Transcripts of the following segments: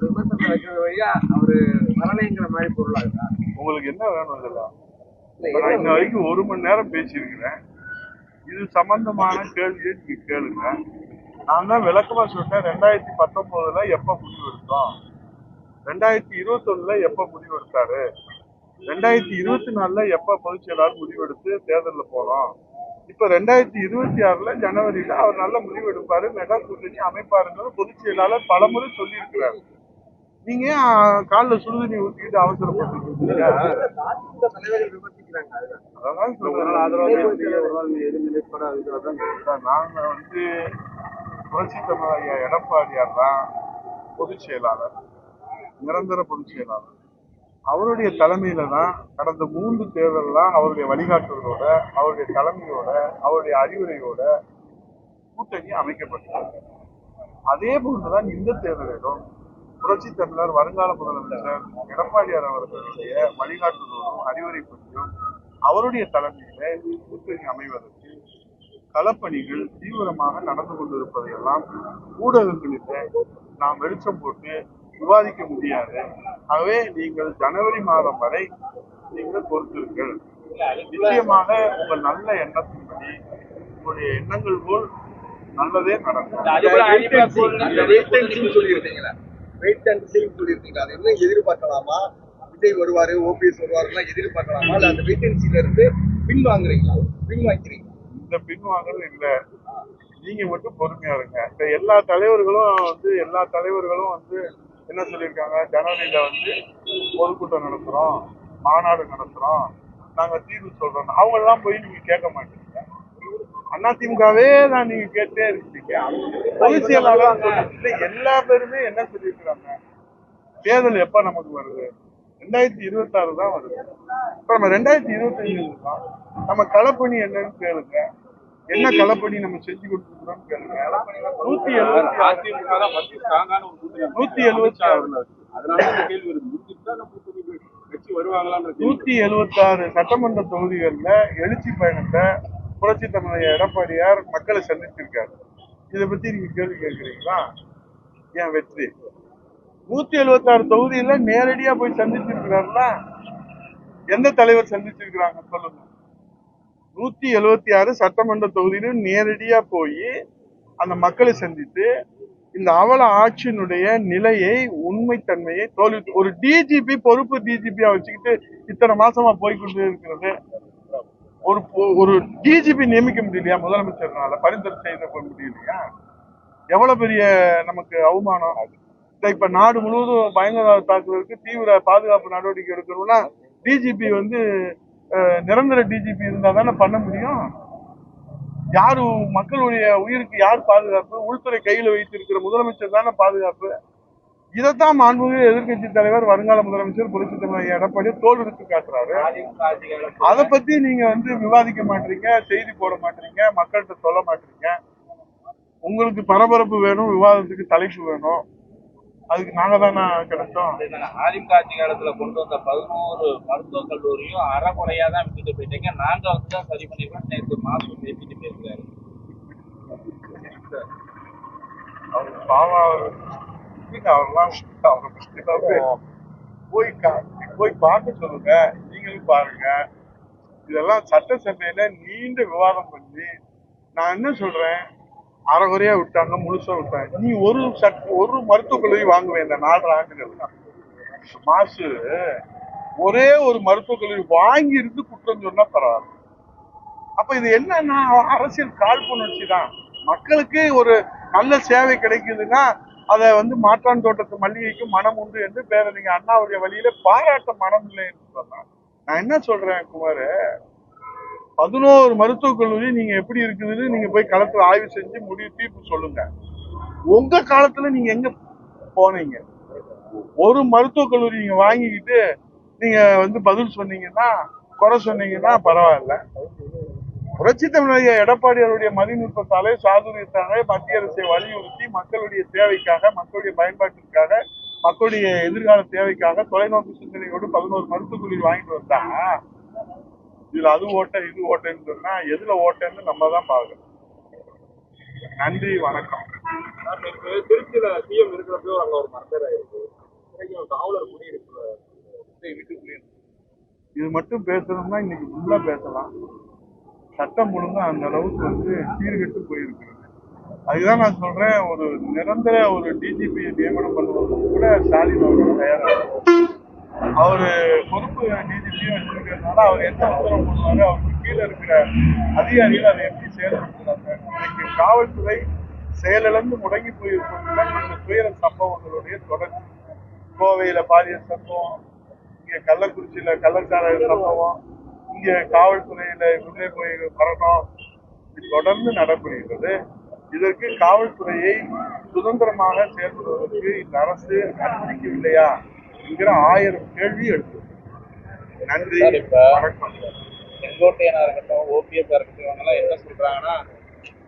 விமர்சனம் வைக்கிறது வழியா அவரு வரலைங்கிற மாதிரி பொருளாகுதா? உங்களுக்கு என்ன வேணும் இதுல இல்ல, இப்ப நான் என்ன இன்ன வரைக்கும் ஒரு மணி நேரம் பேசியிருக்கிறேன். இது சம்பந்தமான கேள்வியை நீங்க கேளுங்க. நான் தான் விளக்கமா சொன்னேன் ரெண்டாயிரத்தி பத்தொன்பதுல எப்ப முடிவு எடுத்தோம்? ரெண்டாயிரத்தி இருபத்தொன்னுல எப்ப முடிவு எடுத்தாரு? ரெண்டாயிரத்தி இருபத்தி நாலுல எப்ப பொதுச் செயலாளர் முடிவெடுத்து தேர்தலில் போனோம்? இப்ப ரெண்டாயிரத்தி இருபத்தி ஆறுல ஜனவரியில அவர் நல்ல முடிவு எடுப்பாரு மெகா கூட்டணி அமைப்பாருங்கிறது பொதுச் செயலாளர் பலமுறை சொல்லியிருக்கிறார். நீங்க காலில் சுடுதண்ணி ஊற்றிக்கிட்டு அவசரப்பட்டு நாங்க வந்து புரட்சி தமிழ் ஐயா எடப்பாடியார் தான் பொதுச் செயலாளர். நிரந்தர பொதுச் செயலாளர். அவருடைய தலைமையில தான் கடந்த மூன்று தேர்தல்லாம் அவருடைய வழிகாட்டுதலோட அவருடைய தலைமையோட அவருடைய அறிவுரையோட கூட்டணி அமைக்கப்பட்டது. அதே போன்றுதான் இந்த தேர்தலிலும் புரட்சி தமிழர் வருங்கால முதலமைச்சர் எடப்பாடியார் அவர்களுடைய அறிவுரை பற்றியும் அவருடைய தலைமையில கூட்டணி அமைவதற்கு களப்பணிகள் தீவிரமாக நடந்து கொண்டிருப்பதையெல்லாம் ஊடகங்களில் நாம் வெளிச்சம் போட்டு விவாதிக்க முடியாது. ஆகவே நீங்கள் ஜனவரி மாதம் வரை நீங்கள் பொறுத்திருங்கள். நிச்சயமாக உங்கள் நல்ல எண்ணத்தின்படி உங்களுடைய எண்ணங்கள் போல் நல்லதே நடக்கும். சொல்லியிருந்தீங்களா வெயிட் அண்ட் சீங் சொல்லியிருக்கீங்க. அது என்ன எதிர்பார்க்கலாமா? விஜய் வருவாரு ஓபிஎஸ் வருவாருலாம் எதிர்பார்க்கலாமா? இல்லை அந்த வெயிட் அண்ட் சீல இருந்து பின் வாங்குறீங்களா? பின் வாங்கிக்கிறீங்களா? இந்த பின்வாங்கல் இல்லை. நீங்க மட்டும் பொறுமையா இருங்க. இந்த எல்லா தலைவர்களும் வந்து எல்லா தலைவர்களும் வந்து என்ன சொல்லியிருக்காங்க? ஜனவரியில வந்து பொதுக்கூட்டம் நடத்துறோம் மாநாடு நடத்துறோம். நாங்க தீர்வு சொல்றோம். அவங்க எல்லாம் போய் நீங்க கேட்க மாட்டீங்க. அதிமுகவே தான் நீங்க கேட்டே இருக்கீங்க. பொதுச் செயலாளர் சொல்லிட்டு எல்லா பேருமே என்ன சொல்லியிருக்கிறாங்க? தேர்தல் எப்ப நமக்கு வருது? ரெண்டாயிரத்தி இருபத்தி ஆறு தான் வருது. இப்ப நம்ம ரெண்டாயிரத்தி இருபத்தி இருக்கோம் நம்ம களப்பணி என்னன்னு கேளுங்க. என்ன களப்பணி நம்ம செஞ்சு கொடுத்துருக்கோம்னு கேளுங்க. நூத்தி எழுபத்தி அதிமுக தான் நூத்தி எழுபத்தி ஆறு. அதனால கேள்வி வருது. நூத்தி எழுபத்தி ஆறு சட்டமன்ற தொகுதிகள்ல எழுச்சி பயணத்தை புரட்சி தமிழக எடப்பாடியார் மக்களை சந்திச்சிருக்காரு. இதை பத்தி நீங்க கேள்வி கேட்கிறீங்களா? என் வெற்றி? நூத்தி எழுபத்தி ஆறு தொகுதியில நேரடியா போய் சந்திச்சிருக்கிறாருல? எந்த தலைவர் சந்திச்சிருக்கிறாங்க சொல்லுங்க. நூத்தி எழுபத்தி ஆறு சட்டமன்ற தொகுதியிலும் நேரடியா போய் அந்த மக்களை சந்தித்து இந்த அவல ஆட்சியினுடைய நிலையை உண்மைத்தன்மையை தோல்வி ஒரு டிஜிபி பொறுப்பு டிஜிபியா வச்சுக்கிட்டு இத்தனை மாசமா போய்கொண்டு இருக்கிறது. ஒரு பொ- ஒரு டிஜிபி நியமிக்க முடியலையா முதலமைச்சர்னால? பரிந்துரை செய்த முடியலையா? எவ்வளவு பெரிய நமக்கு அவமானம் அது? இப்ப நாடு முழுவதும் பயங்கரவாத தாக்குதலுக்கு தீவிர பாதுகாப்பு நடவடிக்கை எடுக்கணும்னா டிஜிபி வந்து நிரந்தர டிஜிபி இருந்தா தானே பண்ண முடியும்? யாரு மக்களுடைய உயிருக்கு யார் பாதுகாப்பு? உள்துறை கையில வைத்திருக்கிற முதலமைச்சர் தானே பாதுகாப்பு? இதைத்தான் மாண்புமிகு எதிர்க்கட்சி தலைவர் வருங்கால முதலமைச்சர் புரட்சி தமிழக எடப்பாடி தோல் எடுத்து காட்டுறாரு. அதை பத்தி நீங்க வந்து விவாதிக்க மாட்டீங்க செய்தி போட மாட்டீங்க மக்கள்கிட்ட சொல்ல மாட்டீங்க. உங்களுக்கு பரபரப்பு வேணும் விவாதத்துக்கு தலைப்பு வேணும். அதுக்கு நாங்க தானே கிடைச்சோம். அதிமுக ஆட்சி காலத்துல கொண்டு வந்த பதினோரு மருத்துவக் கல்லூரியும் அறகுறையா தான் விட்டுட்டு போயிட்டீங்க. நாங்க வந்து தான் சரி பண்ணிருக்கோம் நேற்று மாசம் பேசிட்டு போயிருக்காரு. அவர் பாவம் பே- போய் போய் பார்க்க சொல்லுங்க. நீங்களும் பாருங்க. இதெல்லாம் சட்டசபையில நீண்ட விவாதம் பண்ணி நான் என்ன சொல்றேன்? அரைகுறையா விட்டாங்க முழுசா விட்டாங்க. நீ ஒரு சட் ஒரு மருத்துவக் கல்லூரி வாங்குவேன் இந்த நாலரை ஆண்டுகள் மாசு ஒரே ஒரு மருத்துவக் கல்லூரி வாங்கி இருந்து குற்றம் சொன்னா பரவாயில்ல. அப்ப இது என்னன்னா அரசியல் காழ்ப்புணர்ச்சி தான். மக்களுக்கு ஒரு நல்ல சேவை கிடைக்குதுன்னா அதை வந்து மாற்றான் தோட்டத்து மல்லிகைக்கு மனம் உண்டு என்று பேரறிஞர் அண்ணாவுடைய வழியில பாராட்ட மனம் இல்லை என்று சொன்னார். நான் என்ன சொல்றேன் குமார்? பதினோரு மருத்துவக் கல்லூரி நீங்க எப்படி இருக்குதுன்னு நீங்க போய் களத்துல ஆய்வு செஞ்சு முடிவு தீர்ப்பு சொல்லுங்க. உங்க காலத்துல நீங்க எங்க போனீங்க? ஒரு மருத்துவக் கல்லூரி நீங்க வாங்கிக்கிட்டு நீங்க வந்து பதில் சொன்னீங்கன்னா குறை சொன்னீங்கன்னா பரவாயில்ல. புரட்சி தமிழக எடப்பாடியாருடைய மதிநுட்பத்தாலே சாதுரியத்தாலே மத்திய அரசை வலியுறுத்தி மக்களுடைய தேவைக்காக மக்களுடைய பயன்பாட்டிற்காக மக்களுடைய எதிர்கால தேவைக்காக தொலைநோக்கு சிந்தனையோடு பதினோரு மருத்துவக் கல்லூரி வாங்கிட்டு வந்தா இதுல அது ஓட்ட இது ஓட்டன்னு சொன்னா எதுல ஓட்டன்னு நம்ம தான் பார்க்கணும். நன்றி வணக்கம். திருச்சியில சிஎம் இருக்கிறப்போ அங்க ஒரு ஆயிருக்கு. வரைக்கும் காவலர் குடியிருப்பு வீட்டுக்குள்ளேயே இது மட்டும் பேசணும்னா இன்னைக்கு ஃபுல்லா பேசலாம். சட்டம் ஒழுங்கு அந்த அளவுக்கு வந்து சீர்கெட்டு போயிருக்கிறது. அதுதான் நான் சொல்றேன் ஒரு நிரந்தர ஒரு டிஜிபி நியமனம் பண்ணுவதற்கு கூட ஸ்டாலின் அவர்கள் தயாராக அவரு பொறுப்பு டிஜிபியும் வச்சிருக்கிறதுனால அவர் எந்த உத்தரவு பண்ணுவாரு அவருக்கு கீழே இருக்கிற அதிகாரிகள் அதை எப்படி செயல்படுத்துறாங்க? இன்னைக்கு காவல்துறை செயலிழந்து முடங்கி போயிருப்பதுதான் இந்த துயர சம்பவங்களுடைய தொடர்ச்சி. கோவையில பாலியல் சம்பவம் இங்க கள்ளக்குறிச்சியில கள்ளச்சாராய சம்பவம் இங்க காவல்துறையில மரணம் இது தொடர்ந்து நடைபெறுகிறது. இதற்கு காவல்துறையை சுதந்திரமாக செயல்படுவதற்கு இந்த அரசு அனுமதிக்கவில்லையா என்கிற ஆயிரம் கேள்வி எழுது நன்றி. வணக்கம். செங்கோட்டையனா இருக்கட்டும் ஓபிஎஸ் இருக்கட்டும் இவங்கெல்லாம் என்ன சொல்றாங்கன்னா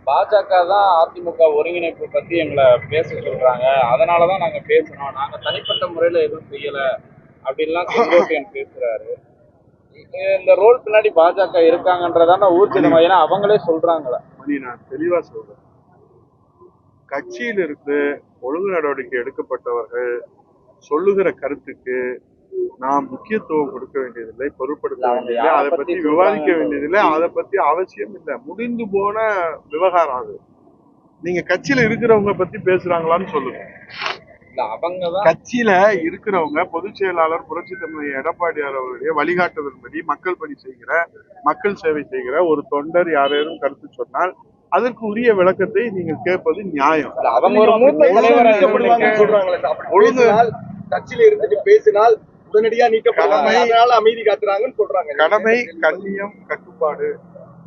பாஜக தான் அதிமுக ஒருங்கிணைப்பு பத்தி எங்களை பேச சொல்றாங்க. அதனாலதான் நாங்க பேசணும். நாங்க தனிப்பட்ட முறையில எதுவும் செய்யல. அப்படின்லாம் செங்கோட்டையன் பேசுறாரு. இந்த ரோல் பின்னாடி பாஜக இருக்காங்கன்றதான ஊர்ஜிதமா. ஏன்னா அவங்களே சொல்றாங்களே. மணி நான் தெளிவா சொல்றேன். கட்சியிலிருந்து ஒழுங்கு நடவடிக்கை எடுக்கப்பட்டவர்கள் சொல்லுகிற கருத்துக்கு நாம் முக்கியத்துவம் கொடுக்க வேண்டியதில்லை பொருட்படுத்த வேண்டியதில்லை அதை பத்தி விவாதிக்க வேண்டியதில்லை அதை பத்தி அவசியம் இல்லை. முடிந்து போன விவகாரம் அது. நீங்க கட்சியில இருக்கிறவங்க பத்தி பேசுறாங்களான்னு சொல்லுங்க. கட்சியில இருக்கிறவங்க பொதுச் செயலாளர் புரட்சி தமிழ் எடப்பாடியார் அவருடைய வழிகாட்டுதல்படி மக்கள் பணி செய்கிற மக்கள் சேவை செய்கிற ஒரு தொண்டர் யாரேனும் கருத்து சொன்னால் அதற்கு உரிய விளக்கத்தை நீங்க கேட்பது நியாயம். கட்சியில இருந்துட்டு பேசினால் உடனடியா அதனால அமைதி காத்துறாங்கன்னு சொல்றாங்க. கடமை கண்ணியம் கட்டுப்பாடு.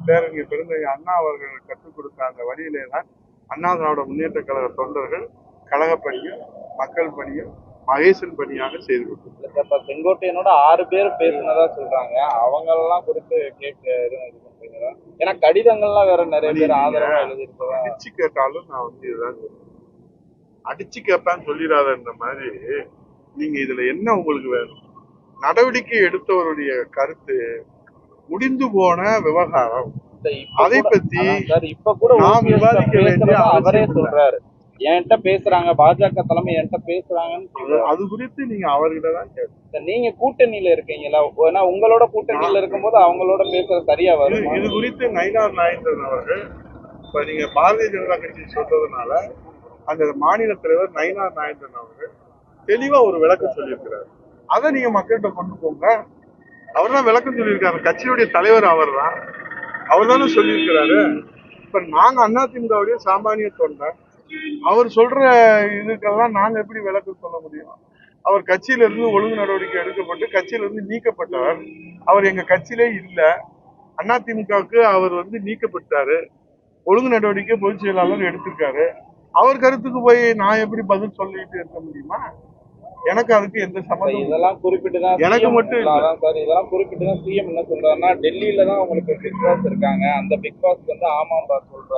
பேரறிஞர் பெருந்தகை அண்ணா அவர்கள் கற்றுக் கொடுத்த அந்த வழியிலே தான் அண்ணா திராவிட முன்னேற்ற கழக தொண்டர்கள் கழக பணியும் மக்கள் பணியும் மகேசன் பணியாக செய்து கொண்டிருக்கிறார் இப்ப செங்கோட்டையனோட ஆறு பேர் பேசுனதா சொல்றாங்க. அவங்க எல்லாம் குறித்து பண்றீங்களா? ஏன்னா கடிதங்கள்லாம் வேற நிறைய பேர் ஆதரவா அடிச்சு கேட்டாலும் நான் வந்து இதுதான் அடிச்சு கேட்பேன்னு சொல்லிடாதன்ற மாதிரி நீங்க இதுல என்ன உங்களுக்கு வேணும்? நடவடிக்கை எடுத்தவருடைய கருத்து முடிந்து போன விவகாரம். அதை பத்தி இப்ப கூட OPS விவாதிக்க வேண்டிய அவரே. சொல்றாரு. என்கிட்ட பேசுறாங்க பாஜக தலைமை என்கிட்ட பேசுறாங்கன்னு அது- குறித்து நீங்க அவர்கிட்ட தான் கேட்கணும். நீங்க கூட்டணியில இருக்கீங்களா? ஏன்னா உங்களோட கூட்டணியில இருக்கும்போது அவங்களோட பேசுறது சரியா வருமா? இது குறித்து நயினார் நாயந்திரன் அவர்கள் இப்ப நீங்க பாரதிய ஜனதா கட்சி சொல்றதுனால அந்த மாநில தலைவர் நயினார் நாயந்திரன் அவர்கள் தெளிவா ஒரு விளக்கம் சொல்லியிருக்கிறார். அதை நீங்க மக்கள்கிட்ட கொண்டு போங்க. அவர் தான் விளக்கம் சொல்லியிருக்காரு. கட்சியுடைய தலைவர் அவர் தான். அவர் தானே சொல்லியிருக்கிறாரு. இப்ப நாங்க அதிமுகவுடைய சாமானிய தொண்டர். அவர் சொல்ற இதுக்கெல்லாம் நாங்க எப்படி விளக்கம் சொல்ல முடியும்? அவர் கட்சியில இருந்து ஒழுங்கு நடவடிக்கை எடுக்கப்பட்டு கட்சியில இருந்து நீக்கப்பட்டவர் அவர் எங்க கட்சியிலே இல்ல. அதிமுகவுக்கு அவர் வந்து நீக்கப்பட்டாரு. ஒழுங்கு நடவடிக்கை பொதுச் செயலாளர் எடுத்திருக்காரு. அவர் கருத்துக்கு போய் நான் எப்படி பதில் சொல்லிட்டு இருக்க முடியுமா? எனக்கு அதுக்கு எந்த இல்லை. இதெல்லாம் குறிப்பிட்டு எனக்கு தான் மட்டும் இல்ல. அதான் சார் இதெல்லாம் குறிப்பிட்டு தான் சிஎம் என்ன சொல்றாருன்னா டெல்லியில தான் உங்களுக்கு பிக் பாஸ் இருக்காங்க. அந்த பிக் பாஸ்க்கு வந்து ஆமாம்பா சொல்ற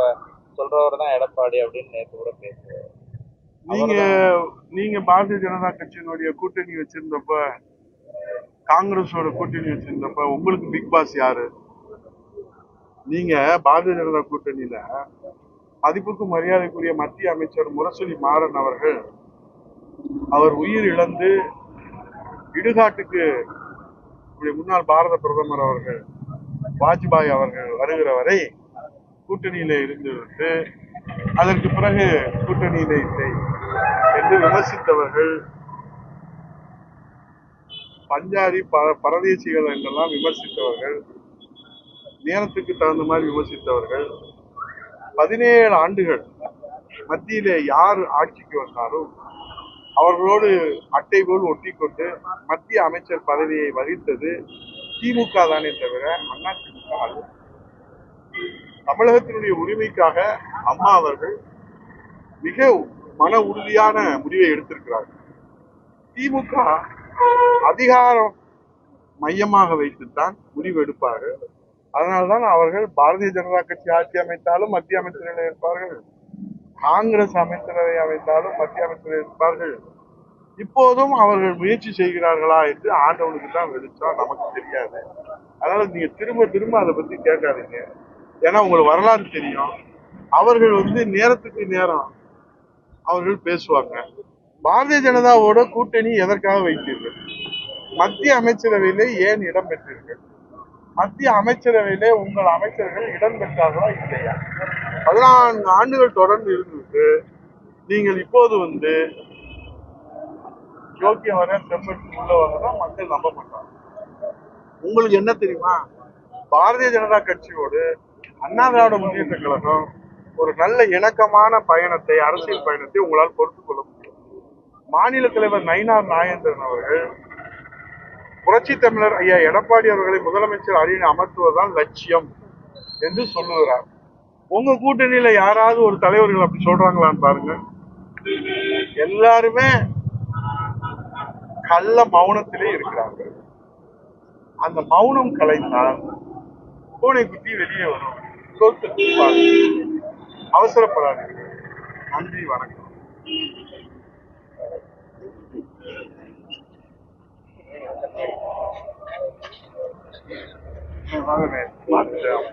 சொல்றவர் தான் எடப்பாடி அப்படின்னு நேற்று கூட பேசுறாரு நீங்க நீங்க பாரதிய ஜனதா கட்சியினுடைய கூட்டணி வச்சிருந்தப்ப காங்கிரஸோட கூட்டணி வச்சிருந்தப்ப உங்களுக்கு பிக் பாஸ் யாரு? நீங்க பாரதிய ஜனதா கூட்டணியில மதிப்புக்கு மரியாதைக்குரிய மத்திய அமைச்சர் முரசொலி மாறன் அவர்கள் அவர் உயிர் இழந்து இடுகாட்டுக்கு முன்னாள் பாரத பிரதமர் அவர்கள் வாஜ்பாய் அவர்கள் வருகிற வரை கூட்டணியில இருந்துவிட்டு அதற்கு பிறகு கூட்டணியில இல்லை என்று விமர்சித்தவர்கள் பஞ்சாரி ப- பரதேசிகள் என்றெல்லாம் விமர்சித்தவர்கள் நேரத்துக்கு தகுந்த மாதிரி விமர்சித்தவர்கள் பதினேழு ஆண்டுகள் மத்தியிலே யார் ஆட்சிக்கு வந்தாலும் அவர்களோடு அட்டை போல் ஒட்டி கொண்டு மத்திய அமைச்சர் பதவியை வகித்தது திமுக தானே தவிர அதிமுக அல்ல. தமிழகத்தினுடைய உரிமைக்காக அம்மா அவர்கள் மிக மன உறுதியான முடிவை எடுத்திருக்கிறார்கள். திமுக அதிகாரம் மையமாக வைத்துத்தான் முடிவு எடுப்பார்கள். அதனால்தான் அவர்கள் பாரதிய ஜனதா கட்சி ஆட்சி அமைத்தாலும் மத்திய அமைச்சரவை இருப்பார்கள். காங்கிரஸ் அமைச்சரவை அமைத்தாலும் மத்திய அமைச்சரவை இருப்பார்கள். இப்போதும் அவர்கள் முயற்சி செய்கிறார்களா என்று ஆண்டவனுக்கு தான் வெளிச்சம் நமக்கு தெரியாது. அதனால நீங்க திரும்ப திரும்ப அதை பத்தி கேட்காதீங்க. ஏன்னா உங்களுக்கு வரலாறு தெரியும். அவர்கள் வந்து நேரத்துக்கு நேரம் அவர்கள் பேசுவாங்க. பாரதிய ஜனதாவோட கூட்டணி எதற்காக வைத்தீர்கள்? மத்திய அமைச்சரவையிலே ஏன் இடம் பெற்றீர்கள்? மத்திய அமைச்சரவையிலே உங்கள் அமைச்சர்கள் இடம் பெற்றார்களா இல்லையா? பதினான்கு ஆண்டுகள் தொடர்ந்து இருந்துட்டு நீங்கள் இப்போது வந்து ஜோக்கியம் வர செம்பட்டு உள்ள வரனா மக்கள் நம்ப மாட்டாங்க உங்களுக்கு என்ன தெரியுமா? பாரதிய ஜனதா கட்சியோடு அண்ணா திராவிட முன்னேற்ற கழகம் ஒரு நல்ல இணக்கமான பயணத்தை அரசியல் பயணத்தை உங்களால் பொறுத்து கொள்ள முடியும். மாநில தலைவர் நயினார் நாயந்திரன் அவர்கள் புரட்சி தமிழர் ஐயா எடப்பாடி அவர்களை முதலமைச்சர் அணியில் அமர்த்துவதுதான் லட்சியம் என்று சொல்லுகிறார். உங்க கூட்டணியில யாராவது ஒரு தலைவர்கள் அப்படி சொல்றாங்களான்னு பாருங்க. எல்லாருமே கள்ள மௌனத்திலே இருக்கிறார்கள். அந்த மௌனம் கலைத்தால் பூனை குட்டி வெளியே வரும். சொத்து அவசரப்படாதீர்கள். நன்றி வணக்கம். வாங்க